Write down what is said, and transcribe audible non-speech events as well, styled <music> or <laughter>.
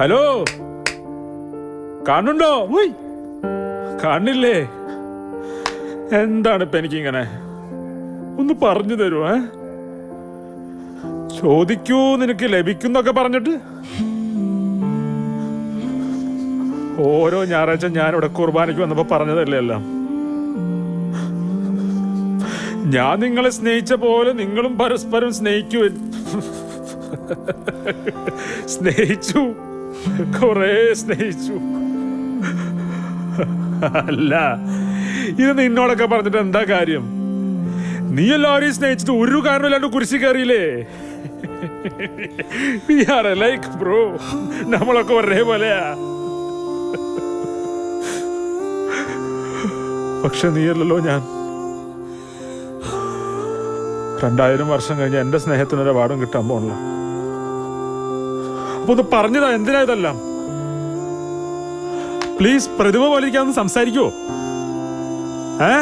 Hello? കാണുണ്ടോ ഉയ്. കാണില്ലേ എന്താണ് ഇപ്പൊ എനിക്കിങ്ങനെ? ഒന്ന് പറഞ്ഞു തരുമോ ചോദിക്കൂ നിനക്ക് ലഭിക്കുന്നൊക്കെ പറഞ്ഞിട്ട്. ഓരോ ഞായറാഴ്ച ഞാനിവിടെ കുർബാനയ്ക്ക് വന്നപ്പോ പറഞ്ഞതല്ലേ എല്ലാം? ഞാൻ നിങ്ങളെ സ്നേഹിച്ച പോലെ നിങ്ങളും പരസ്പരം സ്നേഹിക്കൂ <laughs> സ്നേഹിച്ചു. കൊറേ സ്നേഹിച്ചു. അല്ല ഇത് നിന്നോടൊക്കെ പറഞ്ഞിട്ട് എന്താ കാര്യം? നീ എല്ലാവരെയും സ്നേഹിച്ചിട്ട് ഒരു കാരണമില്ലാണ്ട് കുരിശി കയറിയില്ലേ? ലൈക്ക് ബ്രോ നമ്മളൊക്കെ ഒരേപോലെയാ. പക്ഷെ നീയല്ലല്ലോ ഞാൻ. രണ്ടായിരം വർഷം കഴിഞ്ഞ് എന്റെ സ്നേഹത്തിനൊരു അവാർഡും കിട്ടാൻ പോണല്ലോ. അപ്പൊ ഒന്ന് പറഞ്ഞതാ എന്തിനാ ഇതെല്ലാം? പ്ലീസ് പ്രതിഭ പോലെ ഇരിക്കാന്ന് സംസാരിക്കുവോ ഏ?